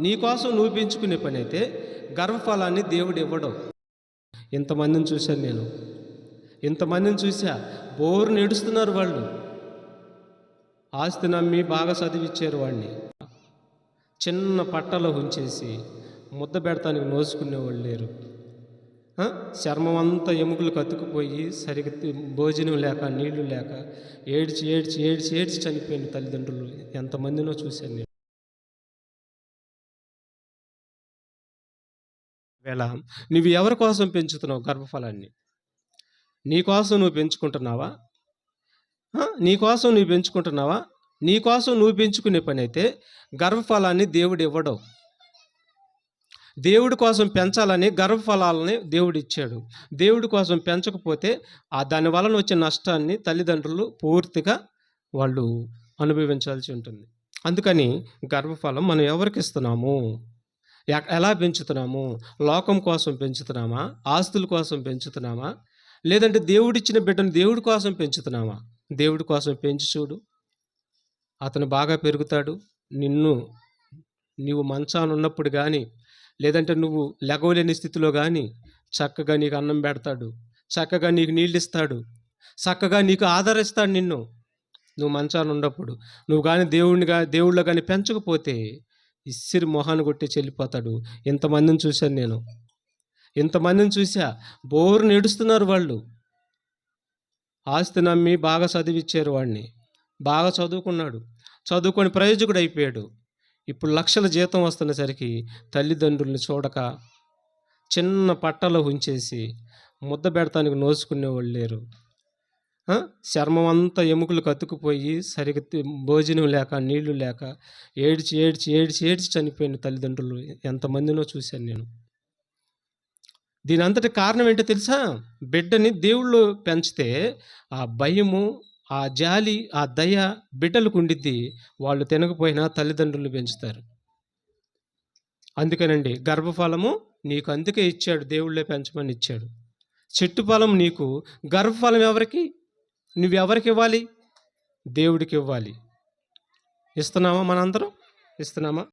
నీకోసం నువ్వు పెంచుకునే పని అయితే గర్వఫలాన్ని దేవుడు ఇవ్వడం. ఇంతమందిని చూశాను నేను. ఇంతమందిని చూసా బోరు నేడుస్తున్నారు వాళ్ళు. ఆస్తి నమ్మి బాగా చదివిచ్చారు వాడిని చిన్న పట్టలో ఉంచేసి ముద్ద పెడతానికి నోసుకునేవాళ్ళు లేరు. ఆ? చర్మం అంతా ఎముకలు కతుకుపోయి సరిగ్గా తి- భోజనం లేక నీళ్ళు లేక ఏడ్చి ఏడ్చి ఏడ్చి ఏడ్చి చనిపోయిన తల్లిదండ్రులు ఎంతమందినో చూశాను నేను. వేళ నువ్వు ఎవరి కోసం పెంచుతున్నావు గర్భఫలాన్ని? నీ కోసం నువ్వు పెంచుకుంటున్నావా? నీ కోసం నువ్వు పెంచుకుంటున్నావా? నీ కోసం నువ్వు పెంచుకునే పని అయితే గర్భఫలాన్ని దేవుడు ఇవ్వడం. దేవుడి కోసం పెంచాలని గర్భఫలాలని దేవుడు ఇచ్చాడు. దేవుడి కోసం పెంచకపోతే ఆ దాని వలన వచ్చే నష్టాన్ని తల్లిదండ్రులు పూర్తిగా వాళ్ళు అనుభవించాల్సి ఉంటుంది. అందుకని గర్భఫలం మనం ఎవరికి ఇస్తున్నాము? ఎలా పెంచుతున్నాము? లోకం కోసం పెంచుతున్నామా? ఆస్తుల కోసం పెంచుతున్నామా? లేదంటే దేవుడిచ్చిన బిడ్డను దేవుడి కోసం పెంచుతున్నామా? దేవుడి కోసం పెంచి చూడు. అతను బాగా పెరుగుతాడు. నిన్ను నీవు మంచాన ఉన్నప్పుడు కానీ లేదంటే నువ్వు లెగవలేని స్థితిలో కానీ చక్కగా నీకు అన్నం పెడతాడు. చక్కగా నీకు నీళ్ళు ఇస్తాడు చక్కగా నీకు ఆదరిస్తాడు నిన్ను. నువ్వు మంచాన ఉన్నప్పుడు. నువ్వు కానీ దేవుడిని కానీ దేవుళ్ళ కానీ పెంచకపోతే ఇస్సిరి మొహాన్ని కొట్టి చెల్లిపోతాడు ఇంతమందిని చూశాను నేను? ఇంతమందిని చూసా బోరు ఏడుస్తున్నారు వాళ్ళు. ఆస్తి నమ్మి బాగా చదివిచ్చారు వాడిని బాగా చదువుకున్నాడు. చదువుకొని ప్రయోజకుడు అయిపోయాడు. ఇప్పుడు లక్షల జీతం వస్తున్నసరికి తల్లిదండ్రుల్ని చూడక చిన్న పట్టలో ఉంచేసి ముద్ద పెడతానికి నోసుకునేవాళ్ళు లేరు. చర్మం అంతా ఎముకలు కత్తుకుపోయి సరిగ్గా భోజనం లేక నీళ్ళు లేక ఏడ్చి ఏడ్చి ఏడ్చి ఏడ్చి చనిపోయిన తల్లిదండ్రులు ఎంతమందినో చూశాను నేను. దీని అంతటి కారణం ఏంటో తెలుసా? బిడ్డని దేవుళ్ళు పెంచితే ఆ భయము ఆ జాలి ఆ దయ బిడ్డలకు ఉండిద్ది. వాళ్ళు తినకపోయినా తల్లిదండ్రులు పెంచుతారు. అందుకనండి గర్భఫలము నీకు అందుకే ఇచ్చాడు దేవుళ్ళే పెంచమని ఇచ్చాడు. చెట్టు ఫలం నీకు గర్భఫలం ఎవరికి? నువ్వు ఎవరికి ఇవ్వాలి దేవుడికి ఇవ్వాలి ఇస్తున్నామా మనందరం? ఇస్తున్నామా?